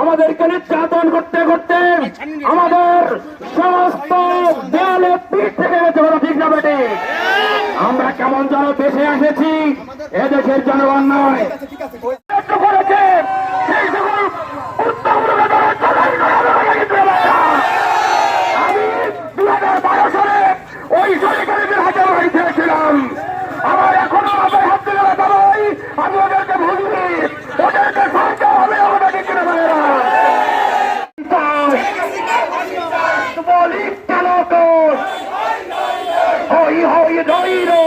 আমাদেরকে নির্যাতন করতে করতে আমাদের সমস্ত দেয়ালে পিঠ থেকে গেছে বলো, ঠিক না বেটে? আমরা কেমন যেন দেশে এসেছি, এদেশের জনগণ নয়। Doiro.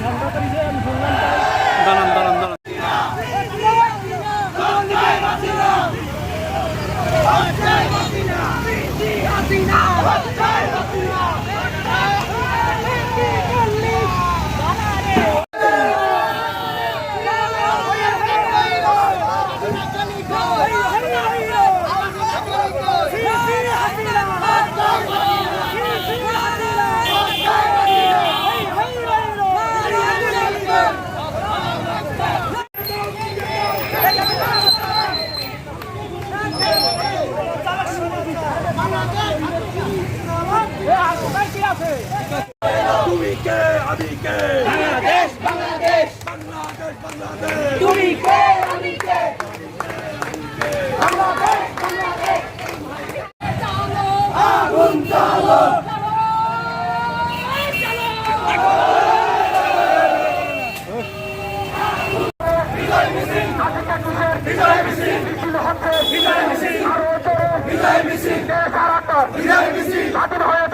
ঝগড়া করেছে আমি শুনলাম তুমি কে? আমি কে? স্বাধীন হয়েছে সবাই বলো বিজয় মিছিল বিজয় মিছিল। বিজয় মিছিল।